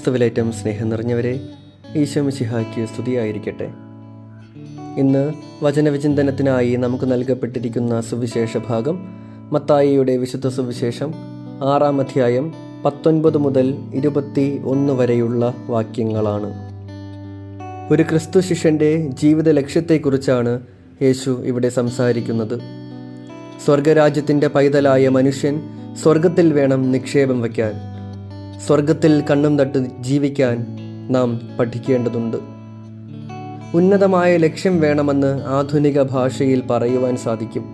ക്രിസ്തുവിലേറ്റം സ്നേഹം നിറഞ്ഞവരെ ഈശോ മിശിഹായ്ക്ക് സ്തുതിയായിരിക്കട്ടെ. ഇന്ന് വചനവിചിന്തനത്തിനായി നമുക്ക് നൽകപ്പെട്ടിരിക്കുന്ന സുവിശേഷ ഭാഗം മത്തായിയുടെ വിശുദ്ധ സുവിശേഷം ആറാം അധ്യായം പത്തൊൻപത് മുതൽ ഇരുപത്തി ഒന്ന് വരെയുള്ള വാക്യങ്ങളാണ്. ഒരു ക്രിസ്തു ശിഷ്യന്റെ ജീവിത ലക്ഷ്യത്തെക്കുറിച്ചാണ് യേശു ഇവിടെ സംസാരിക്കുന്നത്. സ്വർഗരാജ്യത്തിന്റെ പൈതലായ മനുഷ്യൻ സ്വർഗത്തിൽ വേണം നിക്ഷേപം വയ്ക്കാൻ. സ്വർഗത്തിൽ കണ്ണും തട്ട് ജീവിക്കാൻ നാം പഠിക്കേണ്ടതുണ്ട്. ഉന്നതമായ ലക്ഷ്യം വേണമെന്ന് ആധുനിക ഭാഷയിൽ പറയുവാൻ സാധിക്കും.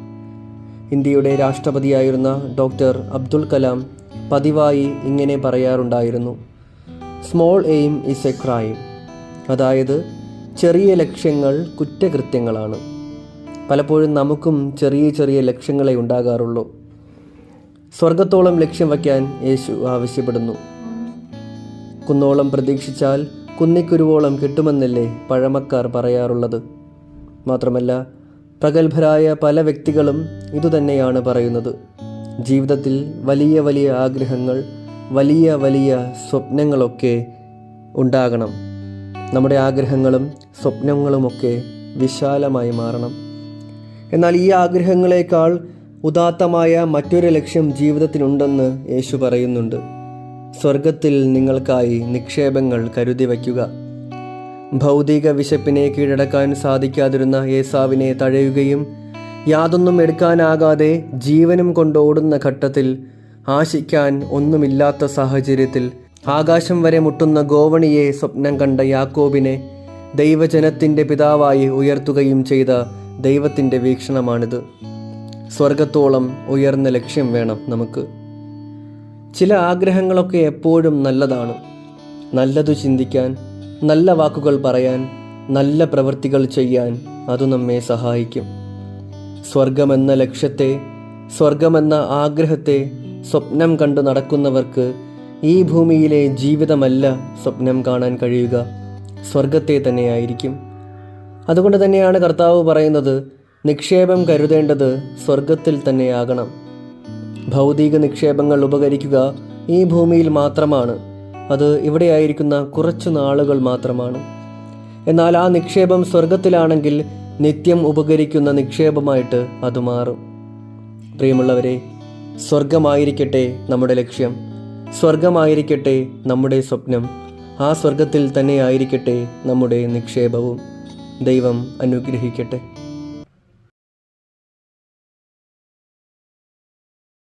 ഇന്ത്യയുടെ രാഷ്ട്രപതിയായിരുന്ന ഡോക്ടർ അബ്ദുൽ കലാം പതിവായി ഇങ്ങനെ പറയാറുണ്ടായിരുന്നു. Small aim is a crime അതായത് ചെറിയ ലക്ഷ്യങ്ങൾ കുറ്റകൃത്യങ്ങളാണ്. പലപ്പോഴും നമുക്കും ചെറിയ ചെറിയ ലക്ഷ്യങ്ങളെ ഉണ്ടാകാറുള്ളൂ. സ്വർഗത്തോളം ലക്ഷ്യം വയ്ക്കാൻ യേശു ആവശ്യപ്പെടുന്നു. കുന്നോളം പ്രതീക്ഷിച്ചാൽ കുന്നിക്കുരുവോളം കിട്ടുമെന്നല്ലേ പഴമക്കാർ പറയാറുള്ളത്. മാത്രമല്ല പ്രഗത്ഭരായ പല വ്യക്തികളും ഇതുതന്നെയാണ് പറയുന്നത്. ജീവിതത്തിൽ വലിയ വലിയ ആഗ്രഹങ്ങൾ വലിയ വലിയ സ്വപ്നങ്ങളൊക്കെ ഉണ്ടാകണം. നമ്മുടെ ആഗ്രഹങ്ങളും സ്വപ്നങ്ങളുമൊക്കെ വിശാലമായി മാറണം. എന്നാൽ ഈ ആഗ്രഹങ്ങളെക്കാൾ ഉദാത്തമായ മറ്റൊരു ലക്ഷ്യം ജീവിതത്തിനുണ്ടെന്ന് യേശു പറയുന്നുണ്ട്. സ്വർഗത്തിൽ നിങ്ങൾക്കായി നിക്ഷേപങ്ങൾ കരുതി വയ്ക്കുക. ഭൗതിക വിശപ്പിനെ കീഴടക്കാൻ സാധിക്കാതിരുന്ന ഏസാവിനെ തഴയുകയും യാതൊന്നും എടുക്കാനാകാതെ ജീവനും കൊണ്ടോടുന്ന ഘട്ടത്തിൽ ആശിക്കാൻ ഒന്നുമില്ലാത്ത സാഹചര്യത്തിൽ ആകാശം വരെ മുട്ടുന്ന ഗോവണിയെ സ്വപ്നം കണ്ട യാക്കോബിനെ ദൈവജനത്തിന്റെ പിതാവായി ഉയർത്തുകയും ചെയ്ത ദൈവത്തിന്റെ വീക്ഷണമാണിത്. സ്വർഗത്തോളം ഉയർന്ന ലക്ഷ്യം വേണം നമുക്ക്. ചില ആഗ്രഹങ്ങളൊക്കെ എപ്പോഴും നല്ലതാണ്. നല്ലതു ചിന്തിക്കാൻ നല്ല വാക്കുകൾ പറയാൻ നല്ല പ്രവൃത്തികൾ ചെയ്യാൻ അത് നമ്മെ സഹായിക്കും. സ്വർഗമെന്ന ലക്ഷ്യത്തെ സ്വർഗമെന്ന ആഗ്രഹത്തെ സ്വപ്നം കണ്ടു നടക്കുന്നവർക്ക് ഈ ഭൂമിയിലെ ജീവിതമല്ല സ്വപ്നം കാണാൻ കഴിയുക. സ്വർഗത്തെ തന്നെയായിരിക്കും. അതുകൊണ്ട് തന്നെയാണ് കർത്താവ് പറയുന്നത് നിക്ഷേപം കരുതേണ്ടത് സ്വർഗത്തിൽ തന്നെയാകണം. ഭൗതിക നിക്ഷേപങ്ങൾ ഉപകരിക്കുക ഈ ഭൂമിയിൽ മാത്രമാണ്. അത് ഇവിടെയായിരിക്കുന്ന കുറച്ചു നാളുകൾ മാത്രമാണ്. എന്നാൽ ആ നിക്ഷേപം സ്വർഗത്തിലാണെങ്കിൽ നിത്യം ഉപകരിക്കുന്ന നിക്ഷേപമായിട്ട് അത് മാറും. പ്രിയമുള്ളവരെ സ്വർഗമായിരിക്കട്ടെ നമ്മുടെ ലക്ഷ്യം. സ്വർഗമായിരിക്കട്ടെ നമ്മുടെ സ്വപ്നം. ആ സ്വർഗത്തിൽ തന്നെയായിരിക്കട്ടെ നമ്മുടെ നിക്ഷേപവും. ദൈവം അനുഗ്രഹിക്കട്ടെ.